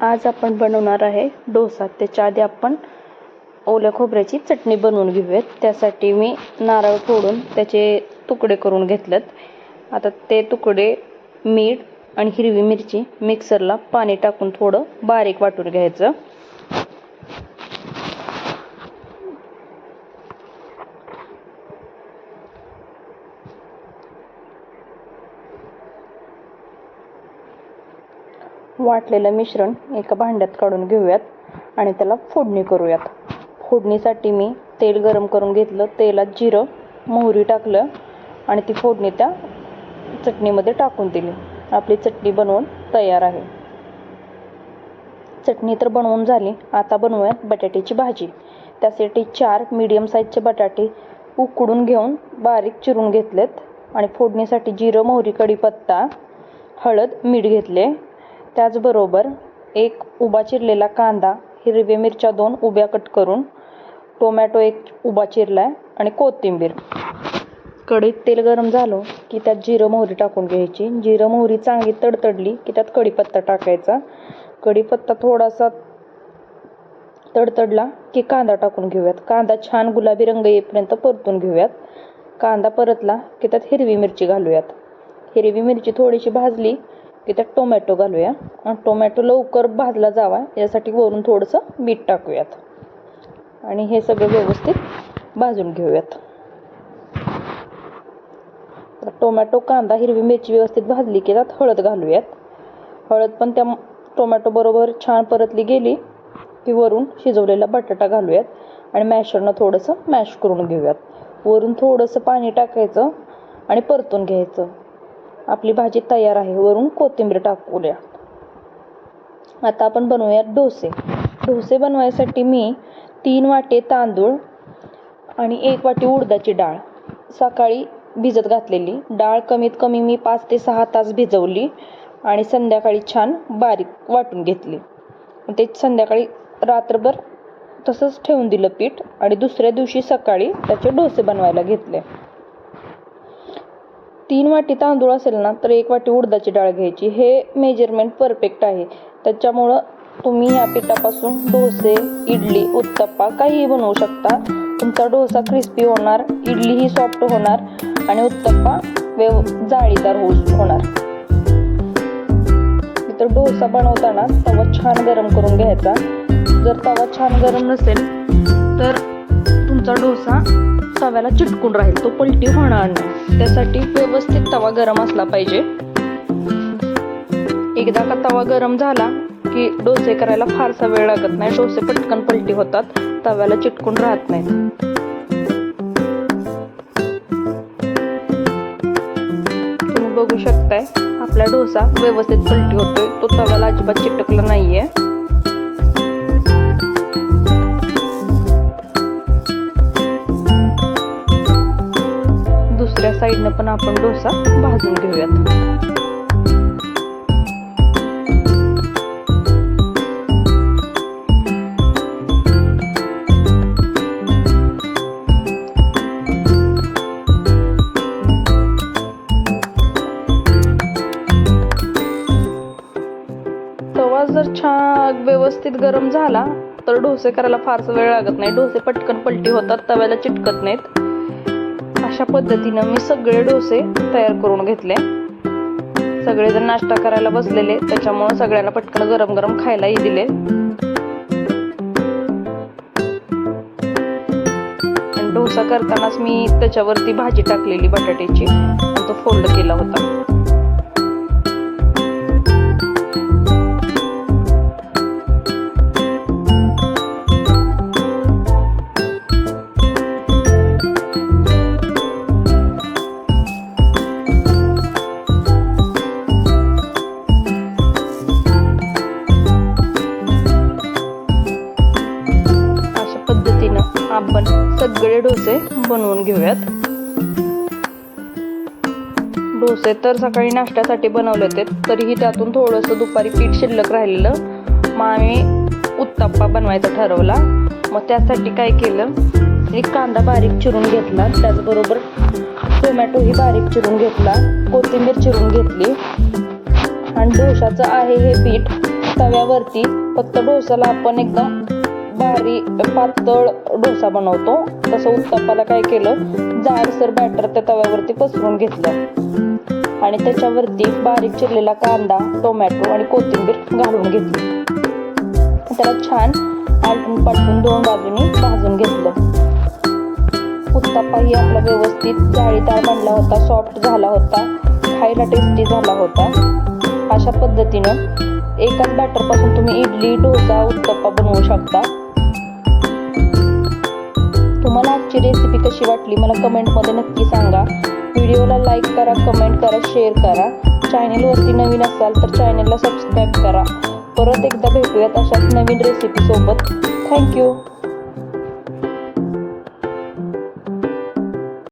आज आपण बनवणार आहे डोसा. त्याच्या आधी आपण ओल्या खोबऱ्याची चटणी बनवून घेऊयात. त्यासाठी मी नारळ फोडून त्याचे तुकडे करून घेतलेत. आता ते तुकडे मीठ आणि हिरवी मिरची मिक्सरला पाणी टाकून थोडं बारीक वाटून घ्यायचं. वाटलेलं मिश्रण एका भांड्यात काढून घेऊयात आणि त्याला फोडणी करूयात. फोडणीसाठी मी तेल गरम करून घेतलं तेलात जिरं मोहरी टाकलं आणि ती फोडणी त्या चटणीमध्ये टाकून दिली. आपली चटणी बनवून तयार आहे. चटणी तर बनवून झाली. आता बनवूयात बटाट्याची भाजी. त्यासाठी चार मीडियम साईजचे बटाटे उकडून घेऊन बारीक चिरून घेतलेत आणि फोडणीसाठी जिरं मोहरी कढीपत्ता हळद मीठ घेतले. त्याचबरोबर एक उभा चिरलेला कांदा हिरव्या मिरच्या दोन उभ्या कट करून टोमॅटो एक उभा चिरला आहे आणि कोथिंबीर. कढईत तेल गरम झालं की त्यात जिरं मोहरी टाकून घ्यायची. जिरं मोहरी चांगली तडतडली की त्यात कढीपत्ता टाकायचा. कढीपत्ता थोडासा तडतडला की कांदा टाकून घेऊयात. कांदा छान गुलाबी रंग येईपर्यंत परतून घेऊयात. कांदा परतला की त्यात हिरवी मिरची घालूयात. हिरवी मिरची थोडीशी भाजली की त्यात टोमॅटो घालूया. आणि टोमॅटो लवकर भाजला जावा. यासाठी वरून थोडंसं मीठ टाकूयात. आणि हे सगळं व्यवस्थित भाजून घेऊयात. टोमॅटो कांदा हिरवी मिरची व्यवस्थित भाजली की त्यात हळद घालूयात. हळद पण त्या टोमॅटो बरोबर छान परतली गेली की वरून शिजवलेला बटाटा घालूयात. आणि मॅशरनं थोडंसं मॅश करून घेऊयात. वरून थोडंसं पाणी टाकायचं आणि परतून घ्यायचं. आपली भाजी तयार आहे. वरून कोथिंबीर टाकूया. आता आपण बनवूयात डोसे. डोसे बनवायसाठी मी तीन वाटे तांदूळ आणि एक वाटी उडदाची डाळ. सकाळी भिजत घातलेली. डाळ कमीत कमी मी पाच ते सहा तास भिजवली आणि संध्याकाळी छान बारीक वाटून घेतली. ते संध्याकाळी रात्रभर तसंच ठेवून दिलं पीठ आणि दुसऱ्या दिवशी सकाळी त्याचे डोसे बनवायला घेतले. तीन वाटी तांदूळ असेल ना तर एक वाटी उडदाची डाळ घ्यायची. हे मेजरमेंट परफेक्ट आहे. त्याच्यामुळं तुम्ही या पिठापासून डोसे इडली उत्तप्पा काहीही बनवू शकता. तुमचा डोसा क्रिस्पी होणार इडली ही सॉफ्ट होणार आणि उत्तप्पा व्यव जाळीदार होऊ होणार. तर डोसा बनवताना तवा छान गरम करून घ्यायचा. जर तवा छान गरम नसेल तर तुमचा डोसा तव्याला चिटकून राहील. तो पलटी होणार नाही. त्यासाठी व्यवस्थित तवा गरम असला पाहिजे. एकदा का तवा गरम झाला की डोसे करायला फारसा वेळ लागत नाही. डोसे पटकन पलटी होतात. तव्याला चिटकून राहत नाही तुम्ही बघू शकताय आपला डोसा व्यवस्थित पलटी होतोय. तो तव्याला अजिबात चिटकला नाहीये. साईडनं पण आपण डोसा भाजून घेऊयात. तवा जर छान व्यवस्थित गरम झाला तर डोसे करायला फारसा वेळ लागत नाही. डोसे पटकन पलटी होतात तव्याला चिटकत नाहीत. अशा पद्धतीनं मी सगळे डोसे तयार करून घेतले. सगळेजण नाश्ता करायला बसलेले त्याच्यामुळं सगळ्यांना पटकन गरम गरम खायलाही दिले. आणि डोसा करतानाच मी त्याच्यावरती भाजी टाकलेली बटाट्याची तो फोल्ड केला होता. सगळे डोसे बनवून घेऊयात. डोसे तर सकाळी नाश्त्यासाठी बनवले होते तरीही त्यातून थोडंसं दुपारी पीठ शिल्लक राहिलेलं मग आम्ही उत्तप्पा बनवायचा ठरवला. मग त्यासाठी काय केलं एक कांदा बारीक चिरून घेतला त्याचबरोबर टोमॅटोही बारीक चिरून घेतला कोथिंबीर चिरून घेतली. आणि डोशाचं आहे हे पीठ तव्यावरती फक्त डोसाला आपण एकदम बारी पातळ डोसा बनवतो. तसं उत्तप्पाला काय केलं? जाडसर बॅटर त्या तव्यावरती पसरून घेतलं. आणि त्याच्यावरती बारीक चिरलेला कांदा टोमॅटो आणि कोथिंबीर घालून घेतली. त्याला छान आलटून पालटून दोन बाजूनी भाजून घेतलं. उत्तप्पाही आपला व्यवस्थित जाळीदार बनला होता सॉफ्ट झाला होता खायला टेस्टी झाला होता. अशा पद्धतीनं एकाच बॅटरपासून तुम्ही इडली डोसा उत्तप्पा बनवू शकता. तुम्हाला रेसिपी कशी वाटली मला कमेंटमध्ये नक्की सांगा. व्हिडिओला लाईक करा कमेंट करा शेअर करा. चॅनेलवरती नवीन असाल तर चॅनेलला सबस्क्राईब करा. परत एकदा भेटूयात अशाच नवीन रेसिपीसोबत थँक्यू